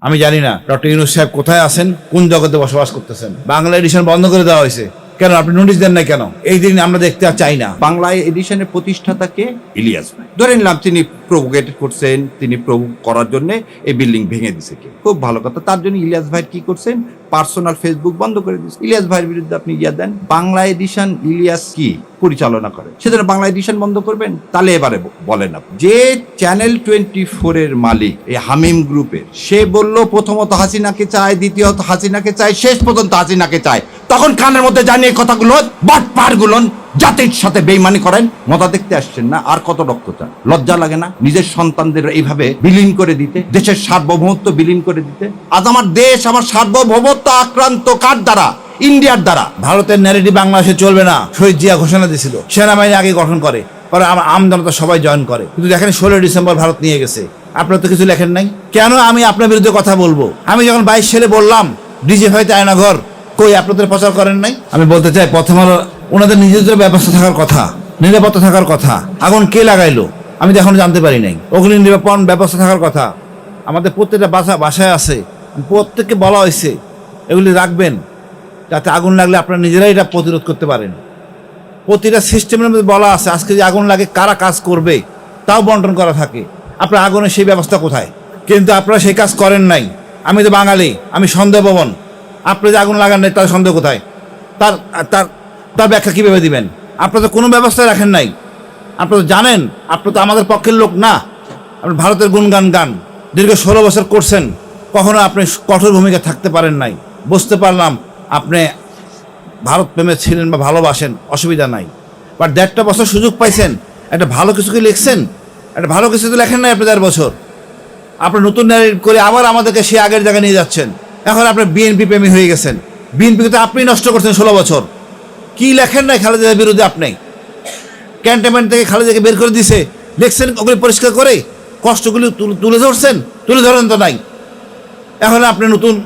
আমি জানি না। ডক্টর ইউনুস সাহেব কোথায় আছেন? কোন জগতে বসবাস করতেছেন? বাংলা এডিশন বন্ধ করে দেওয়া হয়েছে। কেন? আপনি নোটিশ দেন না কেন? এই দিন আমরা দেখতে চাই না। বাংলা এডিশনের প্রতিষ্ঠাতাকে ইলিয়াস ভাই। ধরে নিলাম তিনি প্রভুগেট করছেন, তিনি প্রভু করার জন্য এই বিল্ডিং ভেঙে দিছে কে। খুব ভালো কথা। তার জন্য ইলিয়াস ভাই কি করছেন? পার্সোনাল ফেসবুক বন্ধ করে দিয়েছে। ইলিয়াস ভাইয়ের বিরুদ্ধে আপনি ইয়া দেন। বাংলা এডিশন ইলিয়াস কি পরিচালনা করে? সেজন্য বাংলা এডিশন বন্ধ করবেন। তাহলে এবারে বলেন আপনি। যে চ্যানেল টোয়েন্টি ফোরের মালিক, এই হামিম গ্রুপের সে বলল, প্রথমত হাসিনাকে চায়, দ্বিতীয়ত হাসিনাকে চায়, শেষ পর্যন্ত হাসিনাকে চায়। তখন কানের মধ্যে জানিয়ে কথাগুলো বাট পার গুলন জাতির সাথে বেইমানি করেন মজা দেখতে আসছেন না আর কত রক্ত চান লজ্জা লাগে না? নিজের সন্তানদের এইভাবে বিলীন করে দিতে দেশের সার্বভৌমত্ব বিলীন করে দিতে? আজ আমার দেশ আমার সার্বভৌমত্ব আক্রান্ত কার দ্বারা? ইন্ডিয়ার দ্বারা। ভারতের ন্যারেটিভ বাংলাদেশে চলবে না শহীদ জিয়া ঘোষণা দিয়েছিল। সেনাবাহিনী আগে গঠন করে পরে আমার আমজনতা সবাই জয়েন করে। কিন্তু দেখেন ষোলোই ডিসেম্বর ভারত নিয়ে গেছে। আপনার তো কিছু লেখেন নাই? কেন আমি আপনার বিরুদ্ধে কথা বলব? আমি যখন বাইশ সালে বললাম ডিজে ভাইতে আয়নাঘর কই আপনাদের প্রচার করেন নাই? আমি বলতে চাই প্রথম হলো ওনাদের নিজেদের ব্যবস্থা থাকার কথা, নিরাপত্তা থাকার কথা। আগুন কে লাগাইলো? আমি তো এখনও জানতে পারি নাই। অগ্নি নিরাপণ ব্যবস্থা থাকার কথা। আমাদের প্রত্যেকটা বাসা বাসায় আছে। প্রত্যেককে বলা হয়েছে, এগুলি রাখবেন, যাতে আগুন লাগলে আপনারা নিজেরাই এটা প্রতিরোধ করতে পারেন। প্রতিটা সিস্টেমের মধ্যে বলা আছে, আজকে যে আগুন লাগে, কারা কাজ করবে? তাও বন্টন করা থাকে। আপনার আগুনের সেই ব্যবস্থা কোথায়? কিন্তু আপনারা সেই কাজ করেন নাই। আমি তো বাঙালি, আমি সন্দেহ ভবন আপনি যে আগুন লাগান নাই, তার সন্দেহ কোথায়? তার তার তার ব্যাখ্যা কীভাবে দিবেন? আপনারা তো কোনো ব্যবস্থা রাখেন নাই। আপনারা তো জানেন আপনারা তো আমাদের পক্ষের লোক না। আপনি ভারতের গুণগান গান, দীর্ঘ ষোলো বছর করছেন, কখনো আপনি কঠোর ভূমিকা থাকতে পারেন নাই। বুঝতে পারলাম, আপনি ভারত প্রেমে ছিলেন বা ভালোবাসেন, অসুবিধা নাই। বাট দেড়টা বছর সুযোগ পাইছেন, একটা ভালো কিছু কি লিখছেন? একটা ভালো কিছু তো লেখেন নাই আপনি দেড় বছর। আপনি নতুন narrative করে আবার আমাদেরকে সে আগের জায়গায় নিয়ে যাচ্ছেন। এখন আপনি বিএনপি প্রেমী হয়ে গেছেন। বিএনপিকে তো আপনি নষ্ট করছেন ষোলো বছর। কি লেখেন নাই খালেদার বিরুদ্ধে আপনি? ক্যান্টনমেন্ট থেকে খালেদাকে বের করে দিছে। দেখছেন ওগুলি পরিষ্কার করে? কষ্টগুলি তুলে- ধরছেন? তুলে ধরেন তো নাই। এখন আপনি নতুন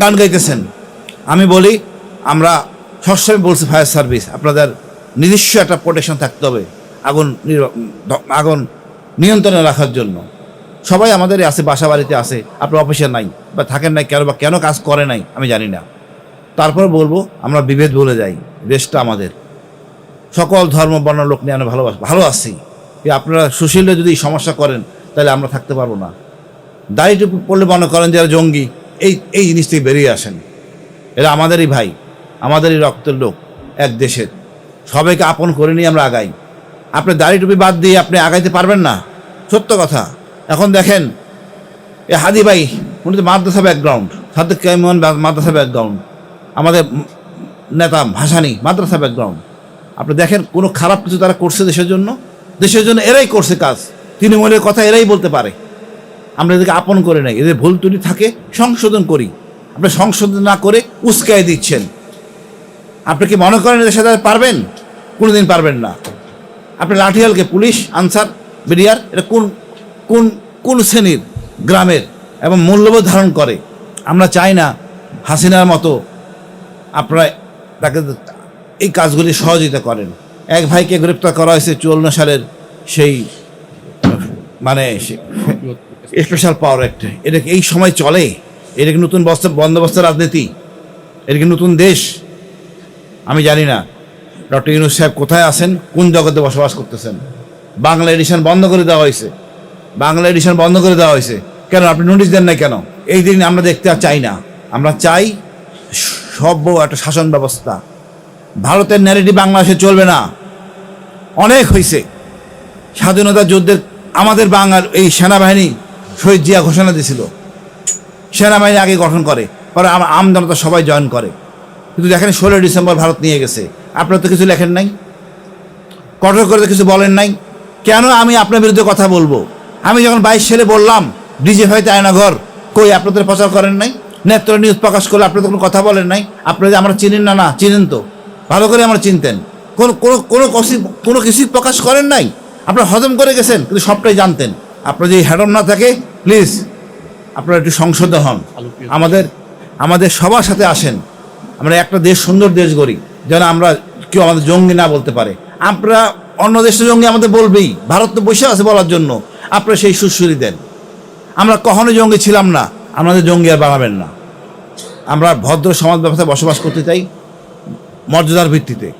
গান গাইতেছেন। আমি বলি, আমরা সবসময় বলছি ফায়ার সার্ভিস, আপনাদের নিজস্ব একটা প্রোটেকশন থাকতে হবে আগুন আগুন নিয়ন্ত্রণে রাখার জন্য। সবাই আমাদের আছে, বাসা বাড়িতে আছে, আপনার অফিসে নাই বা থাকেন নাই কেন বা কেন কাজ করে নাই, আমি জানি না। তারপর বলব, আমরা বিভেদ বলে যাই। দেশটা আমাদের। সকল ধর্ম, বর্ণ, লোক নিয়ে আমরা ভালোবাস, ভালো আছি। আপনারা সুশীলে যদি সমস্যা করেন, তাহলে আমরা থাকতে পারব না। দাড়ি টুপি পড়লে মনে করেন যারা জঙ্গি। এই এই জিনিস থেকে বেরিয়ে আসেন। এরা আমাদেরই ভাই, আমাদেরই রক্তের লোক, এক দেশের। সবাইকে আপন করে নিয়ে আমরা আগাই। আপনি দাড়ি টুপি বাদ দিয়ে আপনি আগাইতে পারবেন না। সত্য কথা। এখন দেখেন, এ হাদি ভাই, উনি তো মাদ্রাসা ব্যাকগ্রাউন্ড সাদ্দিক কেমন মাদ্রাসা ব্যাকগ্রাউন্ড আমাদের উম নেতা ভাসানি মাদ্রাসা ব্যাকগ্রাউন্ড আপনি দেখেন, কোনো খারাপ কিছু তারা করছে দেশের জন্য। দেশের জন্য এরাই করছে কাজ। তিনি তৃণমূলের কথা এরাই বলতে পারে। আমরা এদেরকে আপন করে নেই। এদের ভুল ত্রুটি থাকে, সংশোধন করি। আপনি সংশোধন না করে উস্কাই দিচ্ছেন। আপনি কি মনে করেন এদের সাথে পারবেন? কোনোদিন পারবেন না। আপনি লাঠিয়ালকে পুলিশ, আনসার, বিডিআর, এটা কোন কোন কোন শ্রেণির? গ্রামের। এবং মূল্যবোধ ধারণ করে। আমরা চাই না হাসিনার মতো আপনারা তাকে এই কাজগুলি সহযোগিতা করেন। এক ভাইকে গ্রেপ্তার করা হয়েছে চুয়ান্ন সালের সেই মানে স্পেশাল পাওয়ার অ্যাক্ট এটা এই সময় চলে? এটা কি নতুন বস্ত্র বন্দোবস্ত রাজনীতি? এটা কি নতুন দেশ? আমি জানি না। ডক্টর ইউনুস সাহেব কোথায় আছেন? কোন জগতে বসবাস করতেছেন? বাংলা এডিশন বন্ধ করে দেওয়া হয়েছে। বাংলা এডিশন বন্ধ করে দেওয়া হয়েছে। কেন? আপনি নোটিশ দেন না কেন? এই দিন আমরা দেখতে চাই না। আমরা চাই সভ্য একটা শাসন ব্যবস্থা। ভারতের ন্যারেটিভ বাংলাদেশে চলবে না। অনেক হয়েছে স্বাধীনতা যুদ্ধের আমাদের বাঙাল এই সেনাবাহিনী শহীদ জিয়া ঘোষণা দিয়েছিল। সেনাবাহিনী আগে গঠন করে, পরে আমজনতা সবাই জয়েন করে। কিন্তু দেখেন ষোলোই ডিসেম্বর ভারত নিয়ে গেছে। আপনারা তো কিছু লেখেন নাই। কঠোর করে তো কিছু বলেন নাই। কেন আমি আপনার বিরুদ্ধে কথা বলব? আমি যখন বাইশ সালে বললাম, ডিজে ভাইতে আয়নাঘর, কই আপনাদের প্রচার করেন নাই? নেত্র নিউজ প্রকাশ করলে আপনি তো কোনো কথা বলেন নাই। আপনারা যে আমরা চিনেন না না, চিনেন তো। ভালো করে আমরা চিনতেন। কোনো কোনো কোনো কোনো কিছুই প্রকাশ করেন নাই। আপনারা হজম করে গেছেন, কিন্তু সবটাই জানতেন। আপনার যদি হ্যাডম না থাকে প্লিজ আপনারা একটু সংশোধন হন। আমাদের আমাদের সবার সাথে আসেন। আমরা একটা দেশ, সুন্দর দেশ গড়ি। যেন আমরা কেউ আমাদের জঙ্গি না বলতে পারে। আমরা অন্য দেশের জঙ্গি আমাদের বলবেই। ভারত তো বসে আছে বলার জন্য। আপনারা সেই সুশ্রী দেন। আমরা কখনো জঙ্গি ছিলাম না। আমাদের জঙ্গি আর বানাবেন না। আমরা ভদ্র সমাজ ব্যবস্থায় বসবাস করতে চাই মর্যাদার ভিত্তিতে।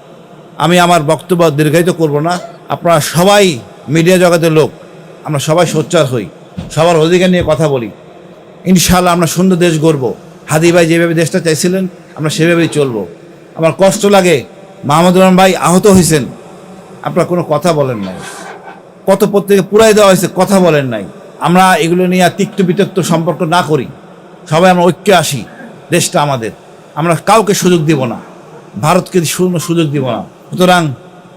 আমি আমার বক্তব্য দীর্ঘায়িত করব না। আপনারা সবাই মিডিয়া জগতের লোক। আমরা সবাই সোচ্চার হই। সবার অধিকার নিয়ে কথা বলি। ইনশাআল্লাহ আমরা সুন্দর দেশ গড়ব। হাদি ভাই যেভাবে দেশটা চাইছিলেন, আমরা সেভাবেই চলব। আমার কষ্ট লাগে। মাহমুদুর রহমান ভাই আহত হয়েছেন। আপনারা কোনো কথা বলেন নাই। কত পত্রিকা পুরাই দেওয়া হয়েছে, কথা বলেন নাই। আমরা এগুলো নিয়ে আর তিক্ত বিতক্ত সম্পর্ক না করি। সবাই আমরা ঐক্যে আসি দেশটা আমাদের। আমরা কাউকে সুযোগ দিব না। ভারতকে সুযোগ দিব না। সুতরাং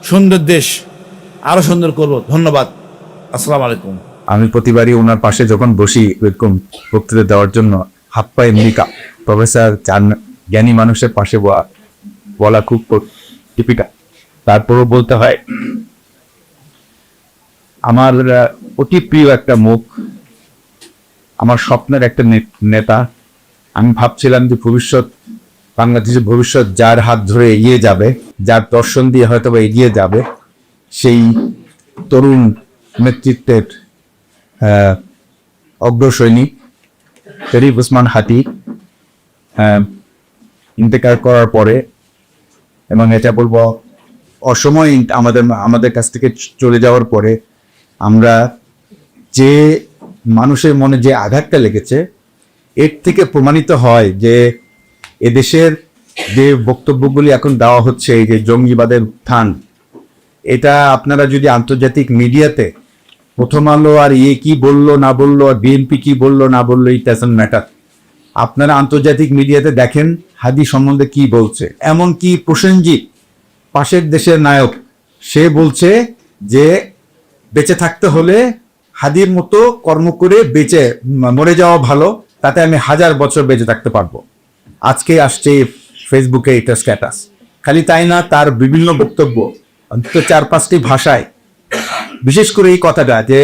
সুন্দর দেশ আরও সুন্দর করব। ধন্যবাদ। আসসালামু আলাইকুম। আমি প্রতিবারই ওনার পাশে যখন বসি এরকম বক্তৃতা দেওয়ার জন্য, হাত পায়ে এমনিকা প্রফেসর চান জ্ঞানী মানুষের পাশে বলা খুব টিপিকা তারপরও বলতে হয় আমার অতি প্রিয় একটা মুখ, আমার স্বপ্নের একটা নেতা। আমি ভাবছিলাম যে ভবিষ্যৎ, বাংলাদেশের ভবিষ্যৎ যার হাত ধরে এগিয়ে যাবে, যার দর্শন দিয়ে হয়তো বা এগিয়ে যাবে, সেই তরুণ নেতৃত্বের অগ্রসৈনিক শরীফ উসমান হাতি ইন্তেকার করার পরে, এবং এটা বলব অসময় আমাদের আমাদের কাছ থেকে চলে যাওয়ার পরে আমরা যে মানুষের মনে যে আঘাতটা লেগেছে, এর থেকে প্রমাণিত হয় যে এদেশের যে বক্তব্যগুলি এখন দেওয়া হচ্ছে, এই যে জঙ্গিবাদের উত্থান, এটা আপনারা যদি আন্তর্জাতিক মিডিয়াতে প্রথম আলো আর ইয়ে কি বলল, না বলল, আর বিএনপি কি বলল, না বলল ইট ডাজন্ট ম্যাটার আপনারা আন্তর্জাতিক মিডিয়াতে দেখেন হাদি সম্বন্ধে কি বলছে। এমনকি প্রসেনজিৎ, পাশের দেশের নায়ক, সে বলছে যে বেঁচে থাকতে হলে হাদির মতো কর্ম করে বেঁচে, মরে যাওয়া ভালো, তাতে আমি হাজার বছর বেঁচে থাকতে পারব। আজকে আসছে ফেসবুকে এটা স্ট্যাটাস খালি তাই না, তার বিভিন্ন বক্তব্য, অন্তত চার পাঁচটি ভাষায়, বিশেষ করে এই কথাটা যে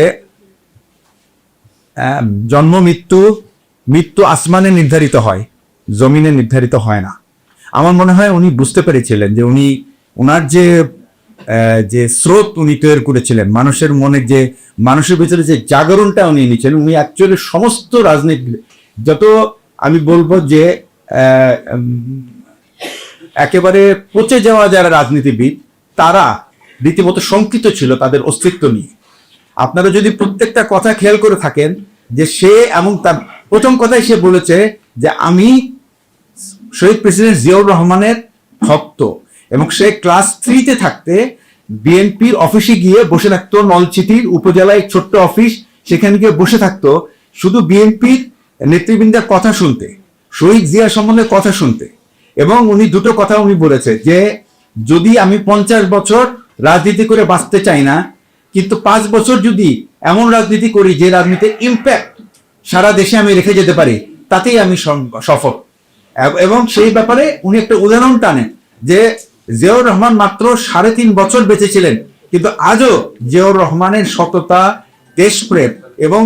জন্ম, মৃত্যু মৃত্যু আসমানে নির্ধারিত হয়, জমিনে নির্ধারিত হয় না। আমার মনে হয় উনি বুঝতে পেরেছিলেন যে উনি ওনার যে যে স্রোত উনি তৈরি করেছিলেন, মানুষের মনে যে, মানুষের ভিতরে যে জাগরণটা উনি এনেছিলেন, উনি অ্যাকচুয়ালি সমস্ত রাজনীতি, যত আমি বলব যে একেবারে পচে যাওয়া যারা রাজনীতিবিদ, তারা রীতিমতো শঙ্কিত ছিল তাদের অস্তিত্ব নিয়ে। আপনারা যদি প্রত্যেকটা কথা খেয়াল করে থাকেন, যে সে এবং তার, প্রথম কথাই সে বলেছে যে, আমি শহীদ প্রেসিডেন্ট জিয়াউর রহমানের ভক্ত এবং সে ক্লাস থ্রিতে থাকতে বিএনপির অফিসে গিয়ে বসে থাকতো নলছিটির উপজেলায় ছোট্ট অফিস সেখানে গিয়ে বসে থাকতো শুধু বিএনপির নেতৃবৃন্দের কথা শুনতে, শহীদ জিয়া সম্বন্ধে কথা শুনতে। এবং উনি দুটো কথা উনি বলেছে যে, যদি আমি পঞ্চাশ বছর রাজনীতি করে বাঁচতে চাই না, কিন্তু পাঁচ বছর যদি এমন রাজনীতি করি যে রাজনীতিতে ইম্প্যাক্ট সারা দেশে আমি রেখে যেতে পারি, তাতেই আমি সফল। এবং সেই ব্যাপারে উনি একটা উদাহরণ টানেন যে জিয়াউর রহমান মাত্র সাড়ে তিন বছর বেঁচে ছিলেন। কিন্তু আজও জিয়াউর রহমানের সততা, দেশপ্রেম এবং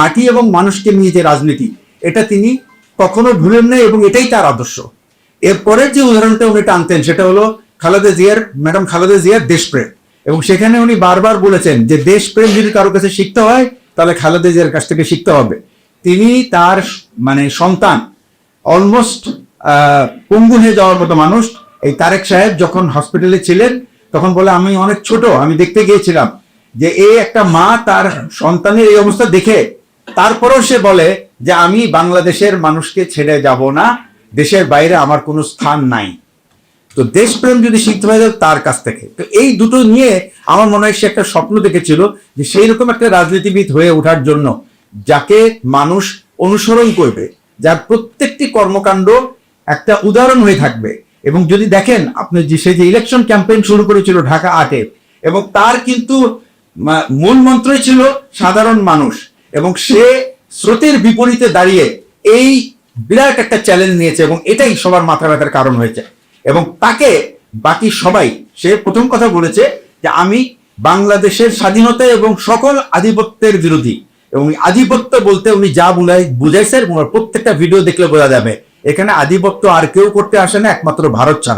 মাটি এবং মানুষকে নিয়ে যে রাজনীতি, এটা তিনি কখনো ভুলেন নাই এবং এটাই তার আদর্শ। এরপরের যে উদাহরণটা উনি টানতেন, সেটা হলো খালেদা জিয়ার ম্যাডাম খালেদা জিয়ার দেশপ্রেম। এবং সেখানে উনি বারবার বলেছেন যে দেশপ্রেম যদি কারও কাছে শিখতে হয়, তাহলে খালেদা জিয়ার কাছ থেকে শিখতে হবে। তিনি তার মানে সন্তান অলমোস্ট পঙ্গু হয়ে যাওয়ার মতো মানুষ এই তারেক সাহেব যখন হসপিটালে ছিলেন, তখন বলে, আমি অনেক ছোট, আমি দেখতে গিয়েছিলাম যে এই একটা মা তার সন্তানের এই অবস্থা দেখে। তারপরেও সে বলে যে, আমি বাংলাদেশের মানুষকে ছেড়ে যাব না, দেশের বাইরে আমার কোনো স্থান নাই। তো দেশপ্রেম যদি শিখতে হয় তার কাছ থেকে। তো এই দুটো নিয়ে আমার মনে হয় সে একটা স্বপ্ন দেখেছিল যে সেই রকম একটা রাজনীতিবিদ হয়ে ওঠার জন্য যাকে মানুষ অনুসরণ করবে, যার প্রত্যেকটি কর্মকাণ্ড একটা উদাহরণ হয়ে থাকবে। এবং যদি দেখেন, আপনি যে সে যে ইলেকশন ক্যাম্পেইন শুরু করেছিল ঢাকা আটে, এবং তার কিন্তু মূল মন্ত্রই ছিল সাধারণ মানুষ, এবং সে স্রোতের বিপরীতে দাঁড়িয়ে এই বিরাট একটা চ্যালেঞ্জ নিয়েছে, এবং এটাই সবার মাথা ব্যথার কারণ হয়েছে। এবং তাকে বাকি সবাই, সে প্রথম কথা বলেছে যে আমি বাংলাদেশের স্বাধীনতা এবং সকল আধিপত্যের বিরোধী, এবং আধিপত্য বলতে উনি যা বুঝাই বুঝাইছে প্রত্যেকটা ভিডিও দেখলে বোঝা যাবে। এখানে আধিপত্য আর কেউ করতে আসে না একমাত্র ভারত ছাড়া।